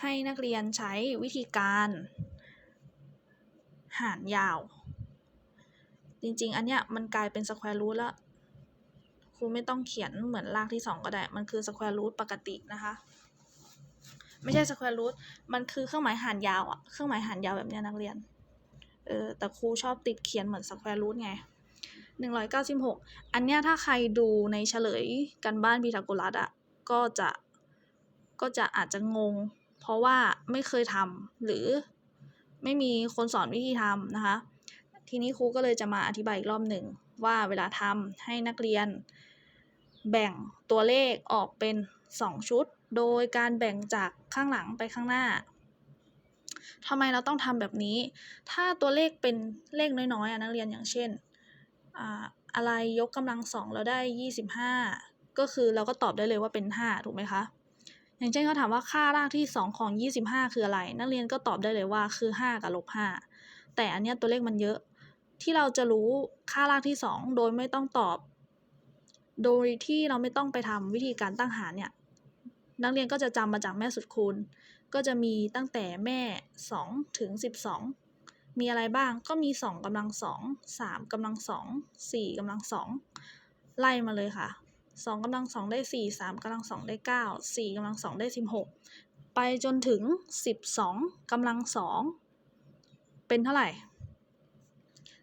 ให้นักเรียนใช้วิธีการหารยาว จริงๆ อันเนี้ยมันกลายเป็น square root แล้วครูไม่ต้องเขียนเหมือนรากที่สองก็ได้ มันคือ square root ปกตินะคะ ไม่ใช่ square root มันคือเครื่องหมายหารยาวอะเครื่องหมายหารยาวแบบเนี้ยนักเรียน เออ แต่ครูชอบติดเขียนเหมือน square root ไงหนึ่งร้อยเก้าสิบหกอันเนี้ยถ้าใครดูในเฉลยกันบ้านพีทาโกรัสอะก็จะก็จะอาจจะงง เพราะว่าไม่เคยทำหรือไม่มีคนสอนวิธีทำนะคะ ทีนี้ครูก็เลยจะมาอธิบายอีกรอบหนึ่งว่าเวลาทำให้นักเรียน แบ่งตัวเลขออกเป็น 2 ชุด โดยการแบ่งจากข้างหลังไปข้างหน้าทำไมเราต้องทำแบบนี้ ถ้าตัวเลขเป็นเลขน้อยๆอะนักเรียนอย่างเช่นอ่าอะไรยกกำลังสองแล้วได้ยี่สิบห้าก็คือเราก็ตอบได้เลยว่าเป็นห้าถูกไหมคะ อย่างเช่นเขาถามว่าค่ารากที่สองของยี่สิบห้าคืออะไร นักเรียนก็ตอบได้เลยว่าคือห้ากับลบห้าแต่อันเนี้ยตัวเลขมันเยอะ ที่เราจะรู้ค่ารากที่สองโดยไม่ต้องตอบ โดยที่เราไม่ต้องไปทำวิธีการตั้งหารเนี่ยนักเรียนก็จะจำมาจากแม่สุดคูณ ก็จะมีตั้งแต่แม่สองถึงสิบสองมีอะไรบ้างก็มี 2กำลัง 2 3กำลัง 2 4กำลัง 2 ไล่มาเลยค่ะ 2กำลัง2ได้4 3กำลัง2ได้9 4กำลัง2ได้16ไปจนถึง12กำลัง2เป็นเท่าไหร่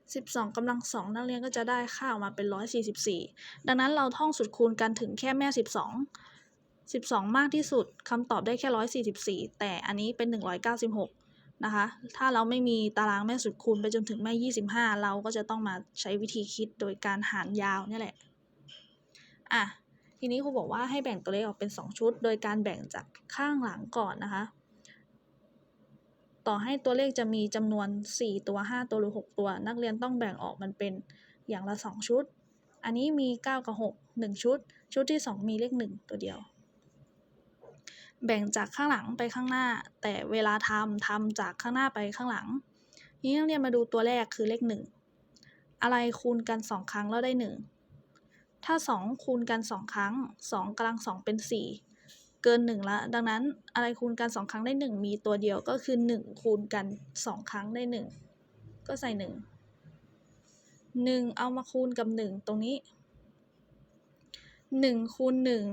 12กำลัง2นักเรียนก็จะได้ค่าออกมาเป็น144ดังนั้นเราท่องสุดคูณกันถึงแค่แม่12 12มากที่สุดคำตอบได้แค่144แต่อันนี้เป็น196นะคะ ถ้าเราไม่มีตารางแม่สุดคูณไปจนถึงแม่ 25 เราก็จะต้องมาใช้วิธีคิดโดยการหารยาวนี่แหละ อะทีนี้ครูบอกว่าให้แบ่งตัวเลขออกเป็น 2 ชุด โดยการแบ่งจากข้างหลังก่อนนะคะ ต่อให้ตัวเลขจะมีจำนวน 4 ตัว 5 ตัวหรือ 6 ตัว นักเรียนต้องแบ่งออกมันเป็นอย่างละ 2 ชุด อันนี้มี 9 กับ 6 1 ชุด ชุดที่ 2 มีเลข 1 ตัวเดียว แบ่งจากข้างหลังไปข้างหน้า แต่เวลาทำทำจากข้างหน้าไปข้างหลัง นี้นักเรียนมาดูตัวแรกคือเลขหนึ่งอะไรคูณกันสองครั้งแล้วได้หนึ่ง ถ้าสองคูณกันสองครั้งสองกำลังสองเป็นสี่เกินหนึ่งละ ดังนั้นอะไรคูณกันสองครั้งได้หนึ่งมีตัวเดียวก็คือหนึ่งคูณกันสองครั้งได้หนึ่งก็ใส่หนึ่งหนึ่งเอามาคูณกับหนึ่งตรงนี้หนึ่งคูณหนึ่ง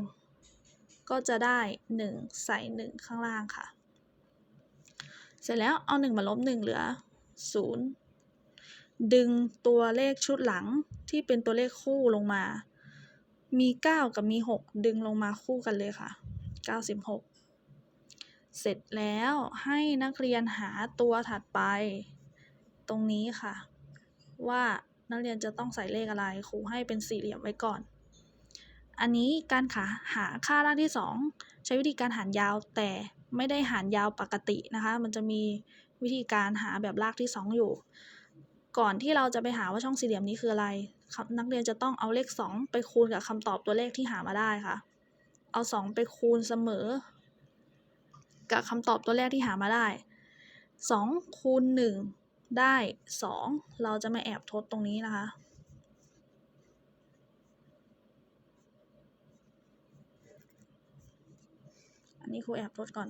ก็จะได้ 1 ใส่ 1 ข้างล่างค่ะ เสร็จแล้วเอา 1 มาลบ 1 เหลือ 0 ดึงตัวเลขชุดหลังที่เป็นตัวเลขคู่ลงมา มี 9 กับมี 6 ดึงลงมาคู่กันเลยค่ะ 96 เสร็จแล้วให้นักเรียนหาตัวถัดไป ตรงนี้ค่ะ ว่านักเรียนจะต้องใส่เลขอะไรครูให้เป็นสี่เหลี่ยมไว้ก่อน อันนี้การขาหาค่ารากที่ 2 ใช้วิธีการหารยาวแต่ไม่ได้หารยาวปกตินะคะ มันจะมีวิธีการหาแบบรากที่ 2 อยู่ ก่อนที่เราจะไปหาว่าช่องสี่เหลี่ยมนี้คืออะไร นักเรียนจะต้องเอาเลข 2 ไปคูณกับคำตอบตัวเลขที่หามาได้ค่ะ เอา 2 ไปคูณเสมอ กับคำตอบตัวแรกที่หามาได้ 2 คูณ 1 ได้ 2 เราจะมาแอบทดตรงนี้นะคะอันนี้ครูแอบลดก่อน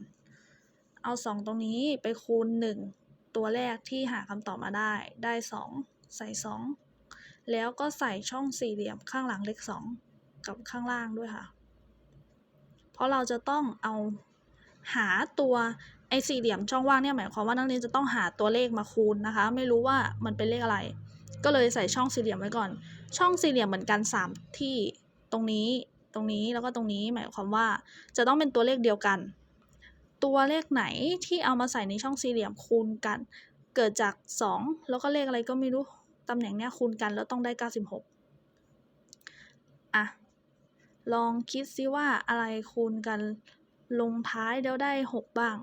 เอา 2 ตรงนี้ไปคูณ 1 ตัวแรกที่หาคำตอบมาได้ ได้ 2 ใส่ 2 แล้วก็ใส่ช่องสี่เหลี่ยมข้างหลังเลข2กับข้างล่างด้วยค่ะ เพราะเราจะต้องเอาหาตัวไอ้สี่เหลี่ยมช่องว่างเนี่ยหมายความว่านักเรียนจะต้องหาตัวเลขมาคูณนะคะ ไม่รู้ว่ามันเป็นเลขอะไร ก็เลยใส่ช่องสี่เหลี่ยมไว้ก่อน ช่องสี่เหลี่ยมเหมือนกัน 3 ที่ตรงนี้ตรงนี้แล้วก็ตรงนี้หมายความว่าจะต้องเป็นตัวเลขเดียวกัน ตัวเลขไหนที่เอามาใส่ในช่องสี่เหลี่ยมคูณกัน เกิดจาก 2 แล้วก็เลขอะไรก็ไม่รู้ ตำแหน่งเนี้ยคูณกันแล้วต้องได้ 96 อะ ลองคิดซิว่าอะไรคูณกันลงท้ายแล้วได้ 6 บ้าง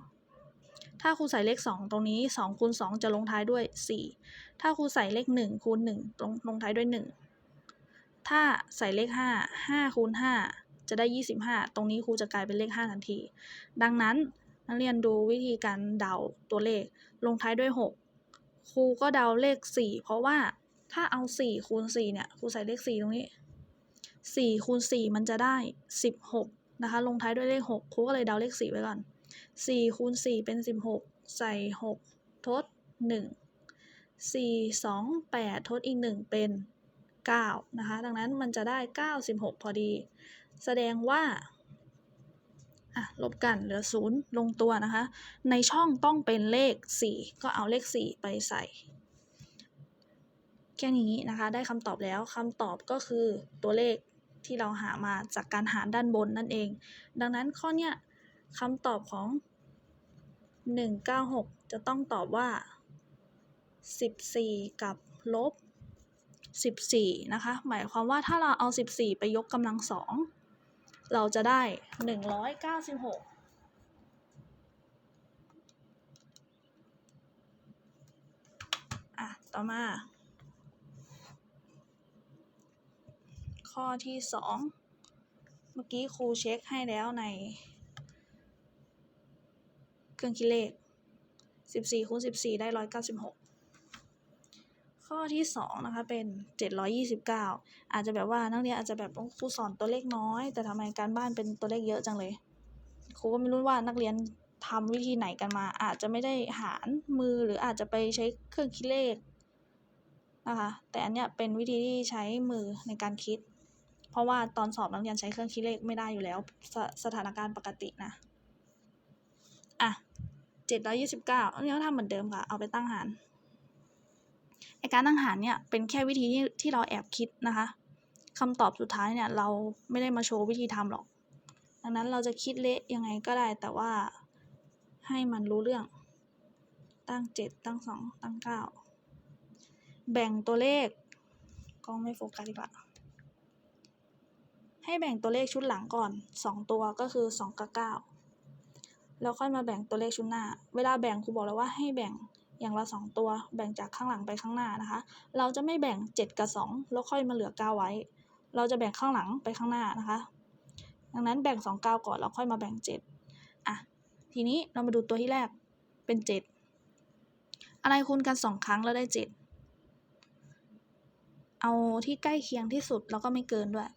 ถ้าครูใส่เลข 2 ตรงนี้2คูณ2จะลงท้ายด้วย 4 ถ้าครูใส่เลข 1คูณ1ลงลงท้ายด้วย 1 ถ้าใส่เลข 5 5คูณ5จะได้ 25 ตรงนี้ครูจะกลายเป็นเลข 5 ทันที ดังนั้น นักเรียนดูวิธีการเดาตัวเลข ลงท้ายด้วย 6 ครูก็เดาเลข 4 เพราะว่าถ้าเอา 4 คูณ 4 เนี่ย ครูใส่เลข 4 ตรงนี้ 4 คูณ 4 มันจะได้ 16 นะคะ ลงท้ายด้วยเลข 6 ครูก็เลยเดาเลข 4 ไว้ก่อนสี่คูณสี่เป็นสิบหกใส่หกทดหนึ่งสี่สองแปดทดอีกหนึ่งเป็นเก้านะคะ ดังนั้นมันจะได้เก้าสิบหกพอดี แสดงว่า อะลบกันเหลือศูนย์ลงตัวนะคะ ในช่องต้องเป็นเลข 4 ก็เอาเลข 4 ไปใส่ แค่นี้นะคะ ได้คำตอบแล้วคำตอบก็คือตัวเลขที่เราหามาจากการหารด้านบนนั่นเอง ดังนั้นข้อเนี้ยคำตอบของ 196 จะต้องตอบว่า 14 กับลบ 14 นะคะ หมายความว่าถ้าเราเอา 14 ไปยกกำลังสอง เราจะได้หนึ่งร้อยเก้าสิบหกอะต่อมา ข้อที่สองเมื่อกี้ครูเช็คให้แล้วใน เครื่องคิดเลขสิบสี่คูณสิบสี่ได้ร้อยเก้าสิบหก ข้อที่2นะคะเป็น 729 อาจจะแบบว่านักเรียนอาจจะแบบครูสอนตัวเลขน้อย แต่ทำไมการบ้านเป็นตัวเลขเยอะจังเลยครูก็ไม่รู้ว่านักเรียนทำวิธีไหนกันมา อาจจะไม่ได้หารมือหรืออาจจะไปใช้เครื่องคิดเลขนะคะแต่อันเนี้ยเป็นวิธีที่ใช้มือในการคิด เพราะว่าตอนสอบนักเรียนใช้เครื่องคิดเลขไม่ได้อยู่แล้วสสถานการณ์ปกตินะอะ729อันนี้ก็ทำเหมือนเดิมค่ะ เอาไปตั้งหาร ไอการตั้งหารเนี่ยเป็นแค่วิธีที่ที่เราแอบคิดนะคะคำตอบสุดท้ายเนี่ยเราไม่ได้มาโชว์วิธีทำหรอก ดังนั้นเราจะคิดเละยังไงก็ได้แต่ว่าให้มันรู้เรื่อง ตั้ง 7 ตั้ง 2 ตั้ง 9 แบ่งตัวเลขกล้องไม่โฟกัสดีกว่าให้แบ่งตัวเลขชุดหลังก่อน 2 ตัวก็คือ 2 กับ 9 แล้วค่อยมาแบ่งตัวเลขชุดหน้า เวลาแบ่งครูบอกแล้วว่าให้แบ่ง อย่างละ2 ตัว แบ่งจากข้างหลังไปข้างหน้านะคะ เราจะไม่แบ่ง 7 กับ 2 แล้วค่อยมาเหลือ 9 ไว้ เราจะแบ่งข้างหลังไปข้างหน้านะคะ ดังนั้นแบ่ง 2 9 ก่อนแล้วค่อยมาแบ่ง 7 อะ ทีนี้เรามาดูตัวที่แรกเป็น 7 อะไรคูณกัน 2 ครั้งแล้วได้ 7 เอาที่ใกล้เคียงที่สุดแล้วก็ไม่เกินด้วย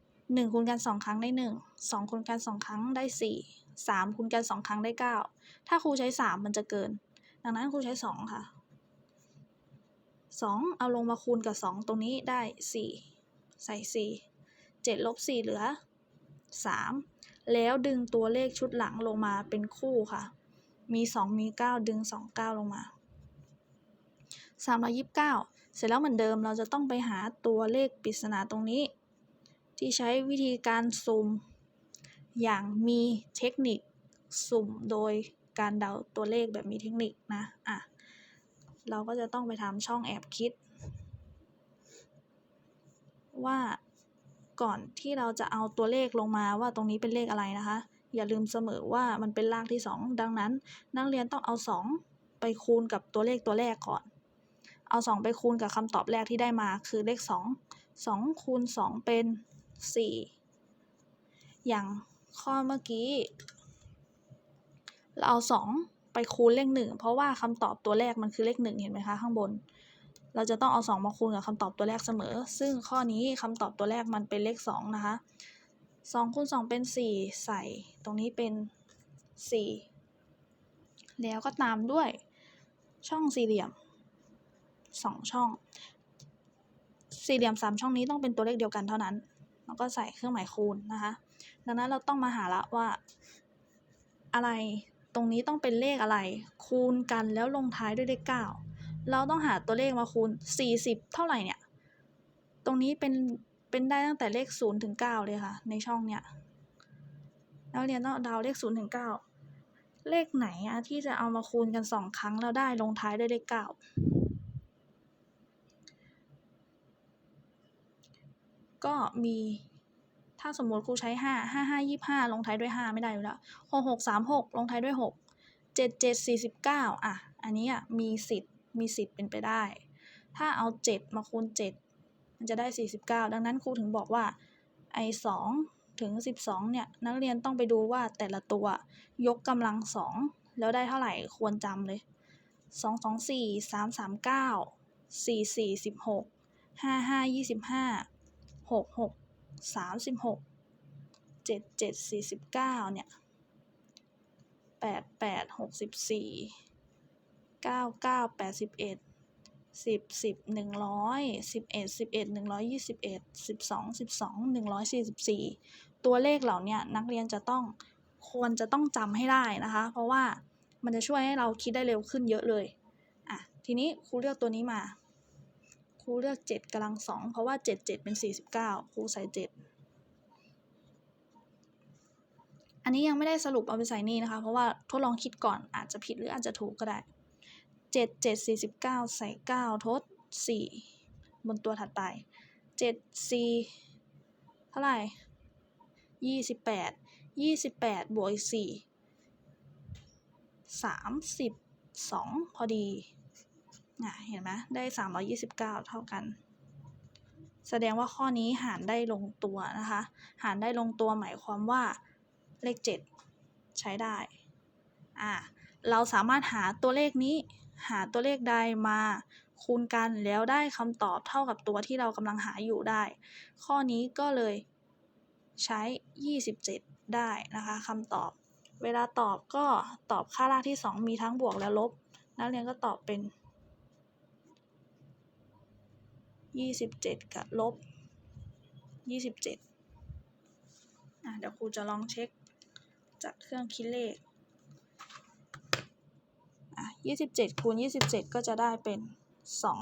1คูณกัน2ครั้งได้1 2คูณกัน2ครั้งได้4 3คูณกัน2ครั้งได้9ถ้าครูใช้3มันจะเกิน ดังนั้นครูใช้2ค่ะ2เอาลงมาคูณกับ2ตรงนี้ได้4ใส่4 7ลบ4เหลือ3แล้วดึงตัวเลขชุดหลังลงมาเป็นคู่ค่ะ มี2มี9ดึง2 9ลงมา329เสร็จแล้วเหมือนเดิมเราจะต้องไปหาตัวเลขปริศนาตรงนี้ ที่ใช้วิธีการสุ่มอย่างมีเทคนิคสุ่มโดย การเดาตัวเลขแบบมีเทคนิคนะ อะ เราก็จะต้องไปทำช่องแอบคิด ว่าก่อนที่เราจะเอาตัวเลขลงมาว่าตรงนี้เป็นเลขอะไรนะคะ อย่าลืมเสมอว่ามันเป็นรากที่ 2 ดังนั้น นักเรียนต้องเอา 2 ไปคูณกับตัวเลขตัวแรกก่อน เอา 2 ไปคูณกับคำตอบแรกที่ได้มาคือเลข 2 2คูณ2เป็น 4 อย่างข้อเมื่อกี้ เราเอา 2 ไปคูณเลข1เพราะว่าคำตอบตัวแรกมันคือเลข1เห็นไหมคะข้างบน เราจะต้องเอา 2 มาคูณกับคำตอบตัวแรกเสมอ ซึ่งข้อนี้คำตอบตัวแรกมันเป็นเลข 2 นะคะ2คูณ2เป็น 4 ใส่ตรงนี้เป็น 4 แล้วก็ตามด้วยช่องสี่เหลี่ยม 2 ช่อง สี่เหลี่ยม 3 ช่องนี้ต้องเป็นตัวเลขเดียวกันเท่านั้น แล้วก็ใส่เครื่องหมายคูณนะคะ ดังนั้นเราต้องมาหาละว่าอะไร ตรงนี้ต้องเป็นเลขอะไร คูณกันแล้วลงท้ายด้วยเลข9เราต้องหาตัวเลขมาคูณ 40 เท่าไหร่เนี่ย ตรงนี้เป็นเป็นได้ตั้งแต่เลข0ถึง9เลยค่ะ ในช่องเนี้ยแล้วเรียนต้องเดาเลข0ถึง9เลขไหนอะที่จะเอามาคูณกัน 2 ครั้งแล้วได้ลงท้ายด้วยเลข9ก็มี ถ้าสมมติครูใช้5 5 5 25ลงท้ายด้วย5ไม่ได้อยู่แล้ว6 6 3 6ลงท้ายด้วย6 7 7 49อะ อันนี้อะมีสิทธิ์มีสิทธิ์เป็นไปได้ ถ้าเอา7มาคูณ7มันจะได้49ดังนั้นครูถึงบอกว่าไอ้2ถึง 12 เนี่ย นักเรียนต้องไปดูว่าแต่ละตัวยกกำลัง2แล้วได้เท่าไหร่ควรจำเลย 2 2 4 3 3 9 4 4 16 5 5 25 6 6 36 77 49เจ็ดเจ็ดสี่สิบเก้าเนี่ยแปดแปดหกสิบสี่เก้าเก้าแปดสิบเอ็ดสิบสิบหนึ่งร้อยสิบเอ็ดสิบเอ็ดหนึ่งร้อยยี่สิบเอ็ดสิบสองสิบสองหนึ่งร้อยสี่สิบสี่ตัวเลขเหล่านี้นักเรียนจะต้องควรจะต้องจำให้ได้นะคะ เพราะว่ามันจะช่วยให้เราคิดได้เร็วขึ้นเยอะเลย อะ ทีนี้ครูเลือกตัวนี้มา ครูเลือกเจ็ดกำลังสองเพราะว่าเจ็ดเจ็ดเป็นสี่สิบเก้าครูใส่เจ็ดอันนี้ยังไม่ได้สรุปเอาไปใส่นี่นะคะ เพราะว่าทดลองคิดก่อนอาจจะผิดหรืออาจจะถูกก็ได้เจ็ดเจ็ดสี่สิบเก้าใส่เก้าทดสี่บนตัวถัดไปเจ็ดสี่เท่าไหร่ยี่สิบแปดยี่สิบแปดบวกสี่สามสิบสองพอดี อะเห็นไหมได้สามร้อยี่สิบเก้าเท่ากัน แสดงว่าข้อนี้หารได้ลงตัวนะคะ หารได้ลงตัวหมายความว่าเลข7ใช้ได้ อ่า เราสามารถหาตัวเลขนี้ หาตัวเลขใดมาคูณกันแล้วได้คำตอบเท่ากับตัวที่เรากำลังหาอยู่ได้ ข้อนี้ก็เลยใช้ 27 ได้นะคะคำตอบ เวลาตอบก็ตอบค่ารากที่ 2 มีทั้งบวกและลบ นักเรียนก็ตอบเป็น 27กับลบ27อะเดี๋ยวครูจะลองเช็คจากเครื่องคิดเลขอะ27คูณ27ก็จะได้เป็น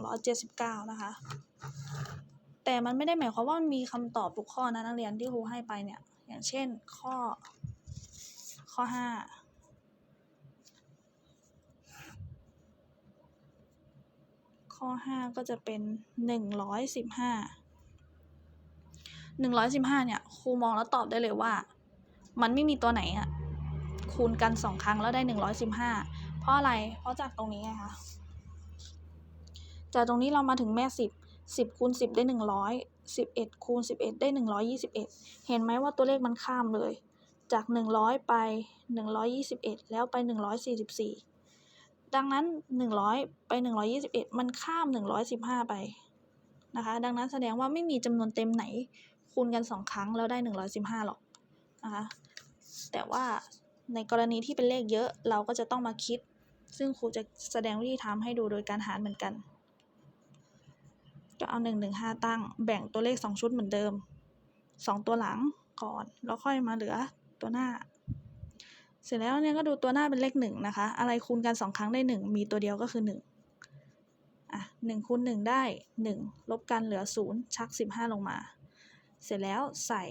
279นะคะ แต่มันไม่ได้หมายความว่ามันมีคำตอบทุกข้อนะนักเรียนที่ครูให้ไปเนี่ย อย่างเช่นข้อข้อ5 ข้อ 5 ก็จะเป็น 115 115 เนี่ยครูมองแล้วตอบได้เลยว่า มันไม่มีตัวไหนอะคูณกันสองครั้งแล้วได้ 115 เพราะอะไร เพราะจากตรงนี้ไงคะจากตรงนี้เรามาถึงแม่ 10 10คูณ10 ได้ 100 11คูณ11 ได้ 121 เห็นไหมว่าตัวเลขมันข้ามเลย จาก 100 ไป 121 แล้วไป 144 ดังนั้น 100 ไป 121 มันข้าม 115 ไปนะคะ ดังนั้นแสดงว่าไม่มีจำนวนเต็มไหนคูณกัน 2 ครั้งแล้วได้ 115 หรอกนะคะ แต่ว่าในกรณีที่เป็นเลขเยอะเราก็จะต้องมาคิด ซึ่งครูจะแสดงวิธีทำให้ดูโดยการหารเหมือนกัน ก็เอา 115 ตั้ง แบ่งตัวเลข 2 ชุดเหมือนเดิม 2 ตัวหลังก่อน แล้วค่อยมาเหลือตัวหน้า เสร็จแล้วเนี่ยก็ดูตัวหน้าเป็นเลข1นะคะ อะไรคูณกัน2ครั้งได้1มีตัวเดียวก็คือ1อะ1คูณ1ได้1ลบกันเหลือ0ชัก15ลงมา เสร็จแล้วใส่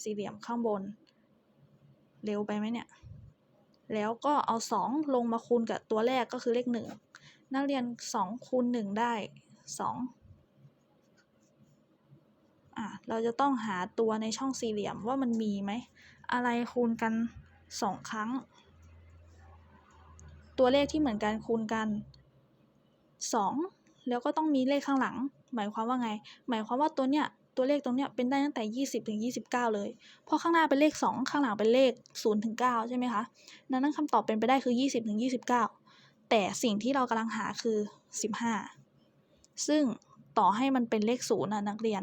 สี่เหลี่ยมข้างบน เร็วไปไหมเนี่ย แล้วก็เอา2ลงมาคูณกับตัวแรกก็คือเลข1นักเรียน2คูณ1ได้2อะเราจะต้องหาตัวในช่องสี่เหลี่ยมว่ามันมีไหม อะไรคูณกัน 2ครั้ง ตัวเลขที่เหมือนกันคูณกัน 2 แล้วก็ต้องมีเลขข้างหลัง หมายความว่าไง หมายความว่าตัวเนี้ยตัวเลขตรงเนี้ยเป็นได้ตั้งแต่ 20 ถึง 29 เลย เพราะข้างหน้าเป็นเลข 2 ข้างหลังเป็นเลข 0 ถึง 9 ใช่ไหมคะดังนั้นคำตอบเป็นไปได้คือ 20 ถึง 29 แต่สิ่งที่เรากำลังหาคือ 15 ซึ่งต่อให้มันเป็นเลข0นะนักเรียน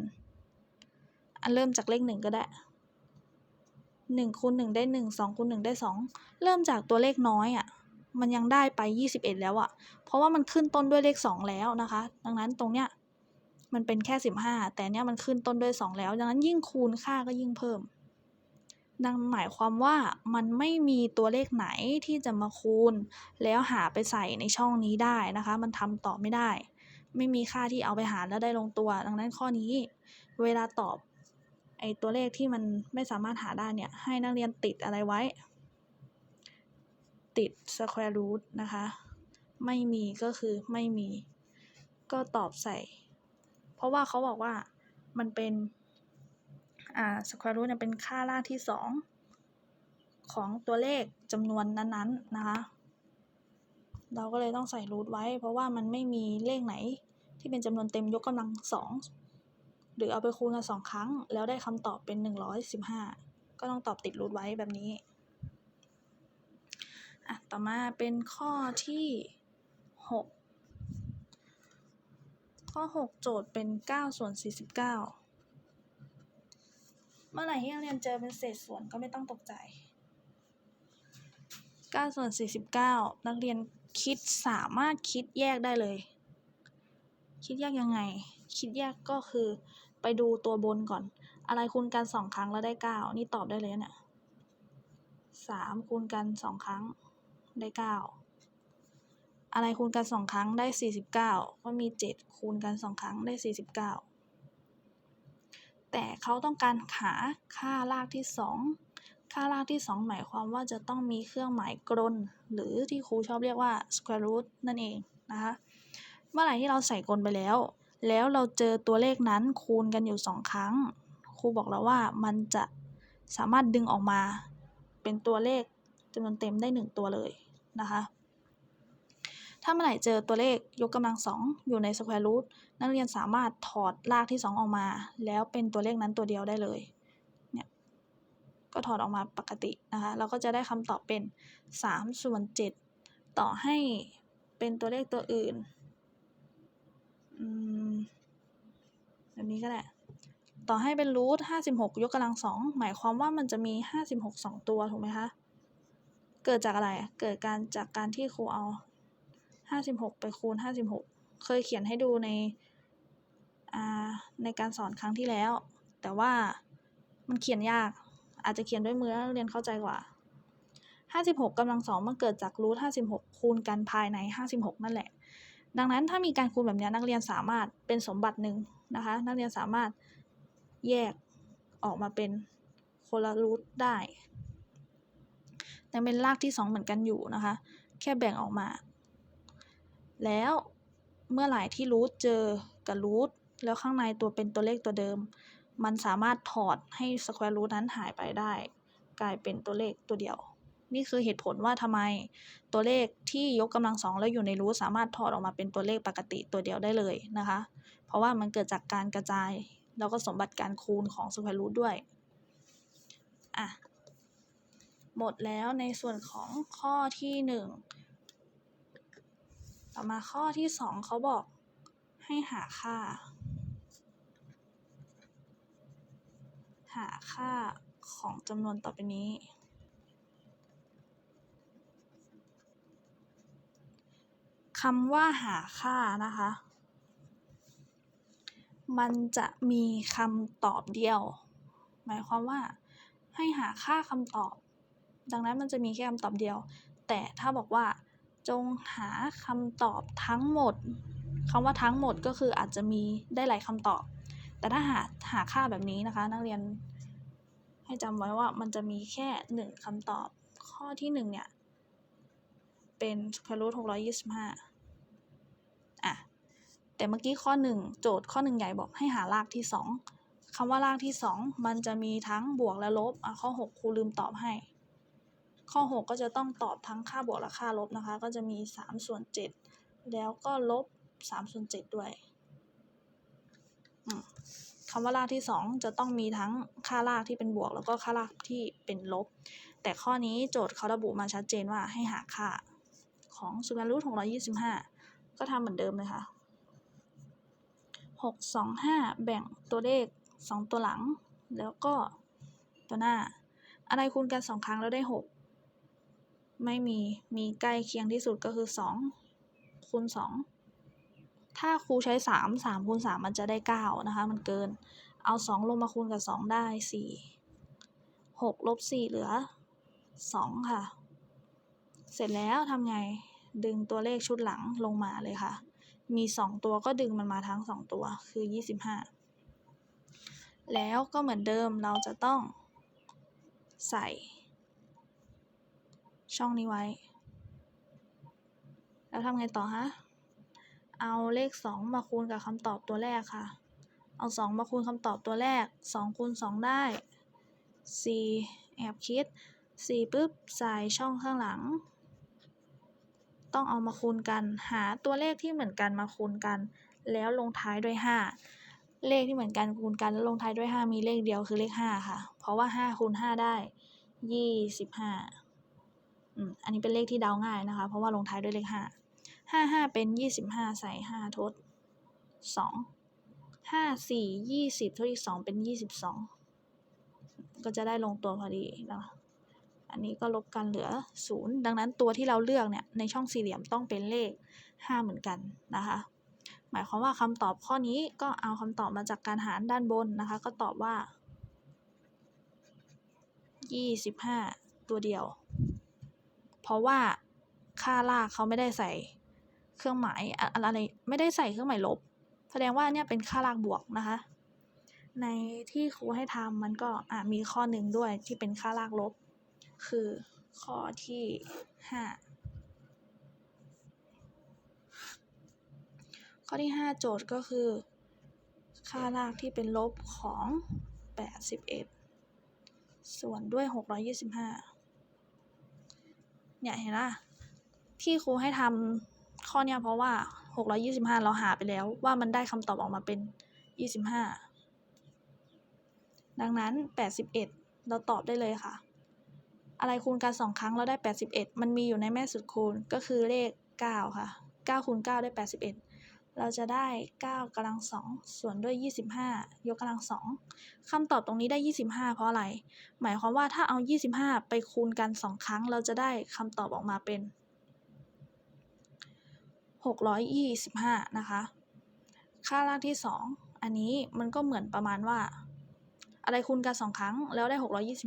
อันเริ่มจากเลข 1 ก็ได้ 1คูณ1ได้1 2คูณ1ได้ 2 เริ่มจากตัวเลขน้อยอะ่ะ มันยังได้ไป 21 แล้วอะ่ะ เพราะว่ามันขึ้นต้นด้วยเลข 2 แล้วนะคะ ดังนั้นตรงเนี้ยมันเป็นแค่ 15 แต่เนี้ยมันขึ้นต้นด้วย 2 แล้ว ดังนั้นยิ่งคูณค่าก็ยิ่งเพิ่ม ดังหมายความว่ามันไม่มีตัวเลขไหนที่จะมาคูณ แล้วหาไปใส่ในช่องนี้ได้นะคะ มันทำต่อไม่ได้ ไม่มีค่าที่เอาไปหารแล้วได้ลงตัว ดังนั้นข้อนี้ เวลาตอบ ไอตัวเลขที่มันไม่สามารถหาได้เนี่ย ให้นักเรียนติดอะไรไว้ ติด square root นะคะ ไม่มีก็คือไม่มี ก็ตอบใส่ เพราะว่าเขาบอกว่ามันเป็นอ่า square root เนี่ยเป็นค่ารากที่สองของตัวเลขจำนวนนั้นๆนะคะ เราก็เลยต้องใส่รูทไว้ เพราะว่ามันไม่มีเลขไหนที่เป็นจำนวนเต็มยกกำลังสอง หรือเอาไปคูณกันสองครั้ง แล้วได้คำตอบเป็นหนึ่งร้อยสิบห้าก็ต้องตอบติดรูทไว้แบบนี้อะต่อมาเป็นข้อที่หกข้อ 6 โจทย์เป็น9ส่วน49 เมื่อไหร่ที่นักเรียนเจอเป็นเศษส่วนก็ไม่ต้องตกใจ9ส่วน49 นักเรียนคิดสามารถคิดแยกได้เลย คิดแยกยังไง คิดแยกก็คือไปดูตัวบนก่อน อะไรคูณกันสองครั้งแล้วได้9นี่ตอบได้เลยนะเนี่ย3คูณกันสองครั้งได้9อะไรคูณกันสองครั้งได้49ก็มี7คูณกันสองครั้งได้49แต่เขาต้องการหาค่ารากที่2ค่ารากที่ 2 หมายความว่าจะต้องมีเครื่องหมายกลนหรือที่ครูชอบเรียกว่า square root นั่นเองนะคะ เมื่อไหร่ที่เราใส่กลไปแล้ว แล้วเราเจอตัวเลขนั้นคูณกันอยู่ 2 ครั้ง ครูบอกแล้วว่ามันจะสามารถดึงออกมา เป็นตัวเลขจำนวนเต็มได้ 1 ตัวเลยนะคะ ถ้าเมื่อไหร่เจอตัวเลขยกกำลังสองอยู่ใน square root นักเรียนสามารถถอดรากที่ 2 ออกมา แล้วเป็นตัวเลขนั้นตัวเดียวได้เลยเนี่ยก็ถอดออกมาปกตินะคะ เราก็จะได้คำตอบเป็น3ส่วน7ต่อให้เป็นตัวเลขตัวอื่น แบบนี้ก็ได้ ต่อให้เป็นรูท56ยกกำลังสองหมายความว่ามันจะมี56 2ตัวถูกไหมคะ เกิดจากอะไร เกิดการจากการที่ครูเอา56ไปคูณ56เคยเขียนให้ดูในในการสอนครั้งที่แล้ว แต่ว่ามันเขียนยาก อาจจะเขียนด้วยมือเรียนเข้าใจกว่า 56กำลังสองมันเกิดจากรูท56คูณกันภายใน 56 นั่นแหละ ดังนั้นถ้ามีการคูณแบบนี้นักเรียนสามารถเป็นสมบัติหนึ่งนะคะ นักเรียนสามารถแยกออกมาเป็นคนละรูทได้ยังเป็นรากที่ 2 เหมือนกันอยู่นะคะ แค่แบ่งออกมา แล้วเมื่อไหร่ที่รูทเจอกับรูทแล้วข้างในตัวเป็นตัวเลขตัวเดิม มันสามารถถอดให้สแควร์รูทนั้นหายไปได้ กลายเป็นตัวเลขตัวเดียว นี่คือเหตุผลว่าทำไมตัวเลขที่ยกกำลังสองแล้วอยู่ในรูทสามารถถอดออกมาเป็นตัวเลขปกติตัวเดียวได้เลยนะคะ เพราะว่ามันเกิดจากการกระจาย แล้วก็สมบัติการคูณของสแควร์รูทด้วยอะหมดแล้วในส่วนของข้อที่หนึ่งต่อมาข้อที่สองเขาบอกให้หาค่า หาค่าของจำนวนต่อไปนี้ คำว่าหาค่านะคะ มันจะมีคำตอบเดียว หมายความว่าให้หาค่าคำตอบ ดังนั้นมันจะมีแค่คำตอบเดียว แต่ถ้าบอกว่าจงหาคำตอบทั้งหมดคำว่าทั้งหมดก็คืออาจจะมีได้หลายคำตอบ แต่ถ้าหาหาค่าแบบนี้นะคะ นักเรียน ให้จำไว้ว่ามันจะมีแค่หนึ่งคำตอบ ข้อที่หนึ่งเนี่ย เป็น square root 625 แต่เมื่อกี้ข้อหนึ่งโจทย์ข้อหนึ่งใหญ่บอกให้หารากที่สองคำว่ารากที่สองมันจะมีทั้งบวกและลบอะข้อหกครูลืมตอบให้ ข้อหกก็จะต้องตอบทั้งค่าบวกและค่าลบนะคะ ก็จะมีสามส่วนเจ็ดแล้วก็ลบสามส่วนเจ็ดด้วยคำว่ารากที่สองจะต้องมีทั้งค่ารากที่เป็นบวก แล้วก็ค่ารากที่เป็นลบ แต่ข้อนี้โจทย์เขาระบุมาชัดเจนว่าให้หาค่าของสุการรูทหกร้อยี่สิบห้าก็ทำเหมือนเดิมเลยค่ะ หกสองห้าแบ่งตัวเลขสองตัวหลัง แล้วก็ตัวหน้า อะไรคูณกันสองครั้งแล้วได้หกไม่มี มีใกล้เคียงที่สุดก็คือสองคูณสองถ้าครูใช้สามสามคูณสามมันจะได้เก้านะคะ มันเกิน เอาสองลงมาคูณกับสองได้สี่หกลบสี่เหลือสองค่ะ เสร็จแล้วทำไง ดึงตัวเลขชุดหลังลงมาเลยค่ะ มีสองตัวก็ดึงมันมาทั้งสองตัวคือยี่สิบห้าแล้วก็เหมือนเดิมเราจะต้องใส่ ช่องนี้ไว้ แล้วทำไงต่อฮะ เอาเลขสองมาคูณกับคำตอบตัวแรกค่ะ เอาสองมาคูณคำตอบตัวแรกสองคูณสองได้สี่แอบคิดสี่ปุ๊บ ใส่ช่องข้างหลัง ต้องเอามาคูณกัน หาตัวเลขที่เหมือนกันมาคูณกัน แล้วลงท้ายด้วยห้าเลขที่เหมือนกันคูณกันแล้วลงท้ายด้วยห้ามีเลขเดียวคือเลขห้าค่ะ เพราะว่าห้าคูณห้าได้ยี่สิบห้าอืมอันนี้เป็นเลขที่เดาง่ายนะคะ เพราะว่าลงท้ายด้วยเลขห้าห้าห้าเป็นยี่สิบห้าใส่ห้าทดสองห้าสี่ยี่สิบทดอีกสองเป็นยี่สิบสองก็จะได้ลงตัวพอดีนะ อันนี้ก็ลบกันเหลือ 0 ดังนั้นตัวที่เราเลือกเนี่ยในช่องสี่เหลี่ยมต้องเป็นเลข 5 เหมือนกันนะคะ หมายความว่าคำตอบข้อนี้ก็เอาคำตอบมาจากการหารด้านบนนะคะ ก็ตอบว่า 25 ตัวเดียว เพราะว่าค่าลากเขาไม่ได้ใส่เครื่องหมายอะไรไม่ได้ใส่เครื่องหมายลบ แสดงว่าเนี่ยเป็นค่าลากบวกนะคะในที่ครูให้ทำมันก็อะมีข้อหนึ่งด้วยที่เป็นค่าลากลบ คือข้อที่ห้าข้อที่ห้าโจทย์ก็คือ ค่าลากที่เป็นลบของแปดสิบเอ็ดส่วนด้วยหกร้อยยี่สิบห้าเนี่ยเห็นปะที่ครูให้ทำข้อเนี้ยเพราะว่าหกร้อยี่สิบห้าเราหาไปแล้วว่ามันได้คำตอบออกมาเป็นยี่สิบห้าดังนั้น 81 เราตอบได้เลยค่ะ อะไรคูณกันสองครั้งเราได้ 81 มันมีอยู่ในแม่สุดคูณก็คือเลข 9 ค่ะ9คูณ9ได้ 81 เราจะได้ 9กำลังสองส่วนด้วย 25 ยกกำลังสองคำตอบตรงนี้ได้ 25 เพราะอะไร หมายความว่าถ้าเอา 25 ไปคูณกัน 2 ครั้ง เราจะได้คำตอบออกมาเป็น 625 นะคะ ค่าลากที่ 2 อันนี้มันก็เหมือนประมาณว่า อะไรคูณกันสองครั้งแล้วได้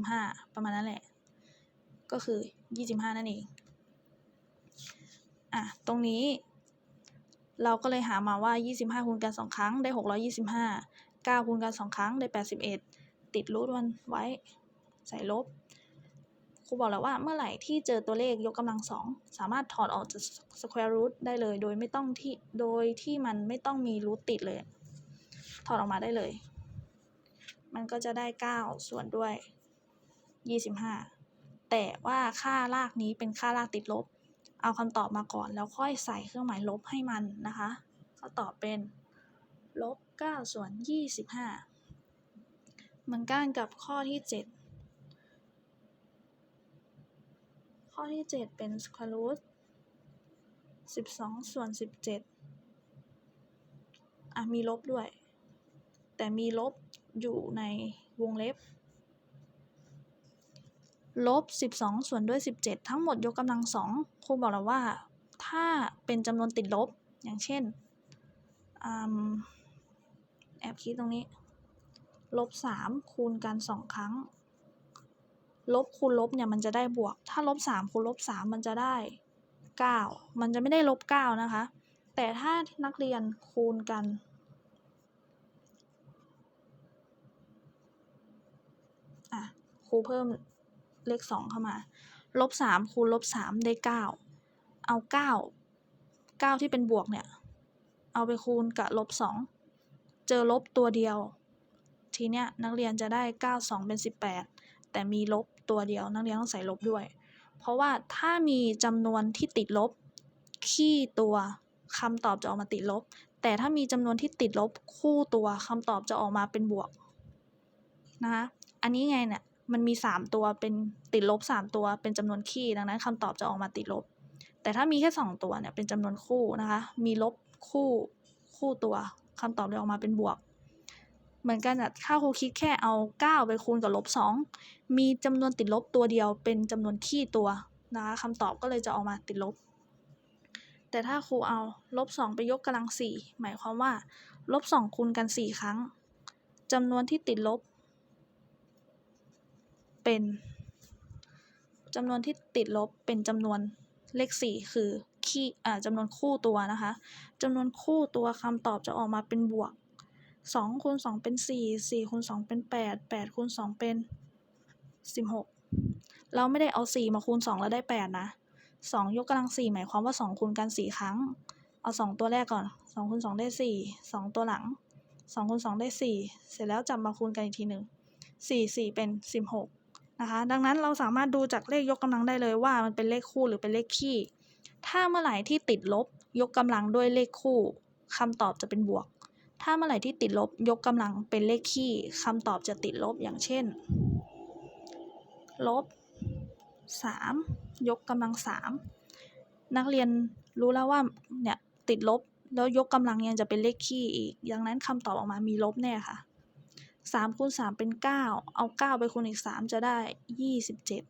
625 ประมาณนั้นแหละ ก็คือ 25 นั่นเอง อะ ตรงนี้ เราก็เลยหามาว่า 25คูณกันสองครั้งได้ 625 9คูณกันสองครั้งได้ 81 ติดรูทมันไว้ ใส่ลบ ครูบอกแล้วว่าเมื่อไหร่ที่เจอตัวเลขยกกำลังสองสามารถถอดออกจาก square root ได้เลย โดยไม่ต้องที่ โดยที่มันไม่ต้องมีรูทติดเลย ถอดออกมาได้เลย มันก็จะได้ 9 ส่วนด้วย 25 แต่ว่าค่ารากนี้เป็นค่ารากติดลบ เอาคำตอบมาก่อนแล้วค่อยใส่เครื่องหมายลบให้มันนะคะก็ตอบเป็นลบ9ส่วน25 มันก้านกับข้อที่ 7 ข้อที่ 7 เป็น square root 12 ส่วน 17 อะ มีลบด้วย แต่มีลบอยู่ในวงเล็บ ลบ 12 ส่วนด้วย 17 ทั้งหมดยกกำลังสองครูบอกแล้วว่า ถ้าเป็นจำนวนติดลบ อย่างเช่นอแอบคิดตรงนี้ ลบ 3 คูณกัน2ครั้ง ลบคูณลบเนี่ยมันจะได้บวก ถ้าลบ 3 คูณลบ 3 มันจะได้ 9 มันจะไม่ได้ลบ 9 นะคะ แต่ถ้านักเรียนคูณกันอะครูเพิ่ม เลขสองเข้ามาลบสามคูณลบสามได้เก้าเอาเก้าเก้าที่เป็นบวกเนี่ย เอาไปคูณกับลบสองเจอลบตัวเดียว ทีเนี้ยนักเรียนจะได้เก้าสองเป็นสิบแปดแต่มีลบตัวเดียวนักเรียนต้องใส่ลบด้วย เพราะว่าถ้ามีจำนวนที่ติดลบ ขี้ตัวคำตอบจะออกมาติดลบ แต่ถ้ามีจำนวนที่ติดลบคู่ตัวคำตอบจะออกมาเป็นบวกนะคะอันนี้ไงเนี่ย มันมี 3 ตัวเป็นติดลบ 3 ตัวเป็นจำนวนคี่ดังนั้นคำตอบจะออกมาติดลบ แต่ถ้ามีแค่ 2 ตัวเนี่ยเป็นจำนวนคู่นะคะ มีลบคู่คู่ตัวคำตอบเลยออกมาเป็นบวก เหมือนกันอะถ้าครูคิดแค่เอา 9 ไปคูณกับลบ 2 มีจำนวนติดลบตัวเดียวเป็นจำนวนคี่ตัวนะคะคำตอบก็เลยจะออกมาติดลบ แต่ถ้าครูเอาลบ 2 ไปยกกำลัง 4 หมายความว่าลบ 2 คูณกัน 4 ครั้งจำนวนที่ติดลบ เป็นจำนวนที่ติดลบเป็นจำนวนเลขสี่คือคี่อ่าจำนวนคู่ตัวนะคะจำนวนคู่ตัวคำตอบจะออกมาเป็นบวกสองคูณสองเป็นสี่สี่คูณสองเป็นแปดแปดคูณสองเป็นสิบหกเราไม่ได้เอาสี่มาคูณสองแล้วได้แปดนะสองยกกำลังสี่หมายความว่าสองคูณกันสี่ครั้ง เอาสองตัวแรกก่อนสองคูณสองได้สี่สองตัวหลังสองคูณสองได้สี่เสร็จแล้วจับมาคูณกันอีกทีหนึ่งสี่สี่เป็นสิบหก นะคะ ดังนั้นเราสามารถดูจากเลขยกกำลังได้เลยว่ามันเป็นเลขคู่หรือเป็นเลขคี่ ถ้าเมื่อไหร่ที่ติดลบยกกำลังด้วยเลขคู่คำตอบจะเป็นบวก ถ้าเมื่อไหร่ที่ติดลบยกกำลังเป็นเลขคี่คำตอบจะติดลบอย่างเช่น ลบ 3 ยกกำลัง 3 นักเรียนรู้แล้วว่าเนี่ยติดลบแล้วยกกำลังยังจะเป็นเลขคี่อีก ดังนั้นคำตอบออกมามีลบแน่ค่ะ สามคูณสามเป็นเก้าเอาเก้าไปคูณอีกสามจะได้ยี่สิบเจ็ด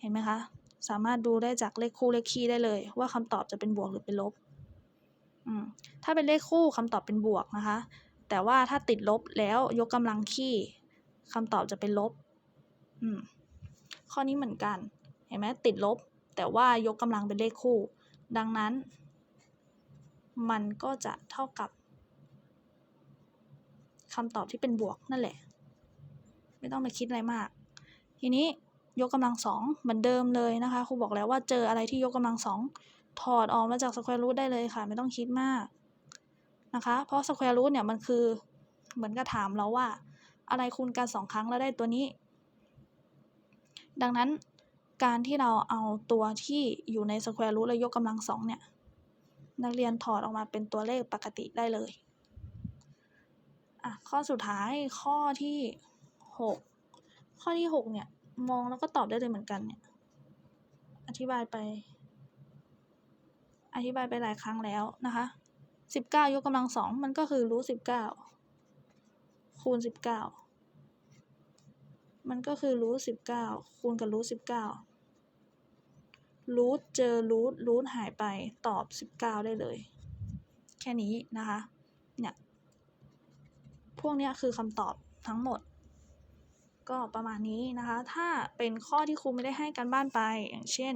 เห็นไหมคะ สามารถดูได้จากเลขคู่เลขคี่ได้เลย ว่าคำตอบจะเป็นบวกหรือเป็นลบอืมถ้าเป็นเลขคู่คำตอบเป็นบวกนะคะ แต่ว่าถ้าติดลบแล้วยกกำลังคี่คำตอบจะเป็นลบอืมข้อนี้เหมือนกัน เห็นไหมติดลบ แต่ว่ายกกำลังเป็นเลขคู่ ดังนั้น มันก็จะเท่ากับ คำตอบที่เป็นบวกนั่นแหละ ไม่ต้องไปคิดอะไรมาก ทีนี้ยกกำลังสองเหมือนเดิมเลยนะคะครูบอกแล้วว่าเจออะไรที่ยกกำลังสองถอดออกมาจากสแควร์รูทได้เลยค่ะ ไม่ต้องคิดมากนะคะ เพราะสแควร์รูทเนี่ยมันคือเหมือนกับถามเราว่า อะไรคูณกันสองครั้งแล้วได้ตัวนี้ ดังนั้นการที่เราเอาตัวที่อยู่ในสแควร์รูทแล้วยกกำลังสองเนี่ย นักเรียนถอดออกมาเป็นตัวเลขปกติได้เลย อะข้อสุดท้ายข้อที่หกข้อที่หกเนี่ย มองแล้วก็ตอบได้เลยเหมือนกันเนี่ย อธิบายไป อธิบายไปหลายครั้งแล้วนะคะสิบเก้ายกกำลังสองมันก็คือรูทสิบเก้าคูณสิบเก้ามันก็คือรูทสิบเก้าคูณกับรูทสิบเก้ารูทเจอรูทรูทหายไปตอบสิบเก้าได้เลย แค่นี้นะคะ พวกนี้คือคำตอบทั้งหมด ก็ประมาณนี้นะคะ ถ้าเป็นข้อที่ครูไม่ได้ให้การบ้านไป อย่างเช่น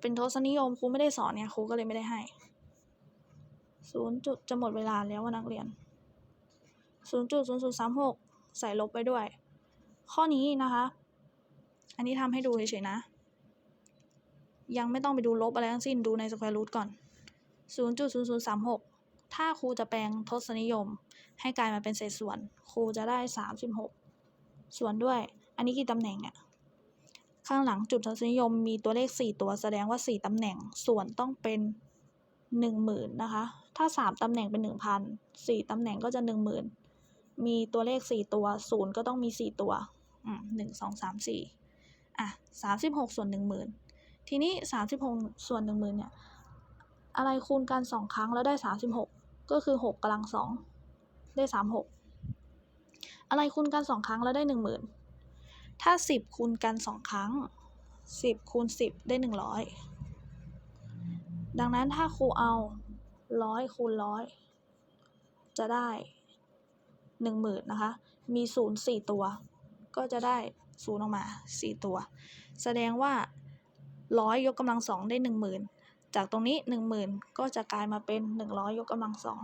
เป็นทศนิยมครูไม่ได้สอนเนี่ยครูก็เลยไม่ได้ให้ศูนย์จุดจะหมดเวลาแล้วว่านักเรียนศูนย์จุดศูนย์ศูนย์สามหกใส่ลบไปด้วย ข้อนี้นะคะ อันนี้ทำให้ดูเฉยๆนะ ยังไม่ต้องไปดูลบอะไรทั้งสิ้นดูในสแควร์รูทก่อน 0.0036 ถ้าครูจะแปลงทศนิยม ให้กลายมาเป็นเศษส่วน ครูจะได้ 36 ส่วนด้วย อันนี้กี่ตำแหน่งเนี่ย ข้างหลังจุดทศนิยมมีตัวเลข 4 ตัวแสดงว่า 4 ตำแหน่ง ส่วนต้องเป็น 10,000นะคะ ถ้า 3 ตำแหน่งเป็น 1,000 4 ตำแหน่งก็จะ 10,000 มีตัวเลข 4 ตัว 0 ก็ต้องมี 4 ตัว อืม1 2 3 4 อะ 36 ส่วน 10,000 ทีนี้ 36 ส่วน 10,000เนี่ย อะไรคูณกันสองครั้งแล้วได้ 36 ก็คือ 6กำลังสองได้ 36 อะไรคูณกันสองครั้งแล้วได้ 10,000 ถ้า 10 คูณกันสองครั้ง 10คูณ10 ได้ 100 ดังนั้นถ้าครูเอา 100คูณ100 จะได้ 10,000 นะคะ มี 0 4 ตัว ก็จะได้ 0 ออกมา 4 ตัว แสดงว่า 100 ยกกำลังสองได้ 10,000 จากตรงนี้ 10,000 ก็จะกลายมาเป็น 100 ยกกำลังสอง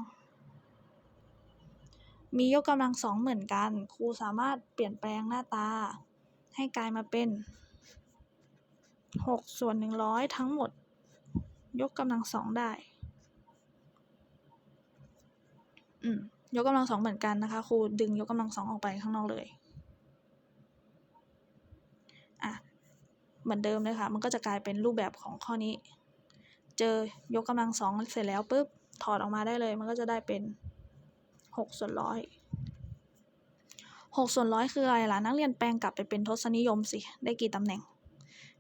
มียกกำลังสองเหมือนกัน ครูสามารถเปลี่ยนแปลงหน้าตา ให้กลายมาเป็น 6 ส่วน 100 ทั้งหมด ยกกำลังสองได้อืมยกกำลังสองเหมือนกันนะคะ ครูดึงยกกำลังสองออกไปข้างนอกเลยอะเหมือนเดิมเลยค่ะ มันก็จะกลายเป็นรูปแบบของข้อนี้ เจอยกกำลังสองเสร็จแล้วปุ๊บถอดออกมาได้เลย มันก็จะได้เป็นหกส่วนร้อยหกส่วนร้อยคืออะไรล่ะ นักเรียนแปลงกลับไปเป็นทศนิยมสิ ได้กี่ตำแหน่ง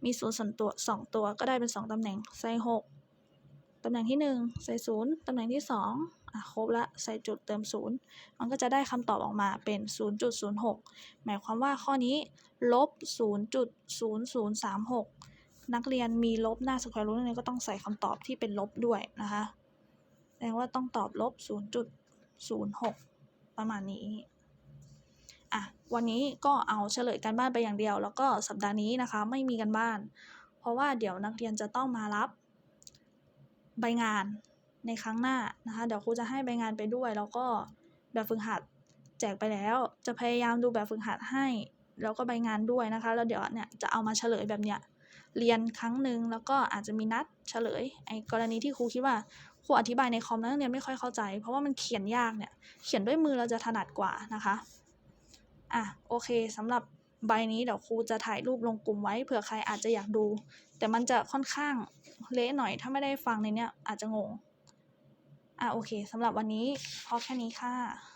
มีศูนย์ส่วนตัวสองตัวก็ได้เป็นสองตำแหน่ง ใส่หกตำแหน่งที่หนึ่งใส่ศูนย์ตำแหน่งที่สองอะครบละใส่จุดเติมศูนย์มันก็จะได้คำตอบออกมาเป็น 0.06 หมายความว่าข้อนี้ลบ 0.0036 นักเรียนมีลบหน้าสแควร์รูทนั่นเองก็ต้องใส่คำตอบที่เป็นลบด้วยนะคะแสดงว่าต้องตอบลบ 0.06 ประมาณนี้อะวันนี้ก็เอาเฉลยการบ้านไปอย่างเดียว แล้วก็สัปดาห์นี้นะคะไม่มีกันบ้าน เพราะว่าเดี๋ยวนักเรียนจะต้องมารับใบงานในครั้งหน้านะคะเดี๋ยวครูจะให้ใบงานไปด้วย แล้วก็แบบฝึกหัดแจกไปแล้ว จะพยายามดูแบบฝึกหัดให้ แล้วก็ใบงานด้วยนะคะ แล้วเดี๋ยวเนี่ยจะเอามาเฉลยแบบเนี้ย เรียนครั้งหนึ่งแล้วก็อาจจะมีนัดเฉลยไอ้กรณีที่ครูคิดว่าครูอธิบายในคอมแล้วนักเรียนไม่ค่อยเข้าใจ เพราะว่ามันเขียนยากเนี่ยเขียนด้วยมือเราจะถนัดกว่านะคะอะโอเคสำหรับใบนี้เดี๋ยวครูจะถ่ายรูปลงกลุ่มไว้เผื่อใครอาจจะอยากดู แต่มันจะค่อนข้างเละหน่อยถ้าไม่ได้ฟังในเนี้ยอาจจะงงอะโอเคสำหรับวันนี้พอแค่นี้ค่ะ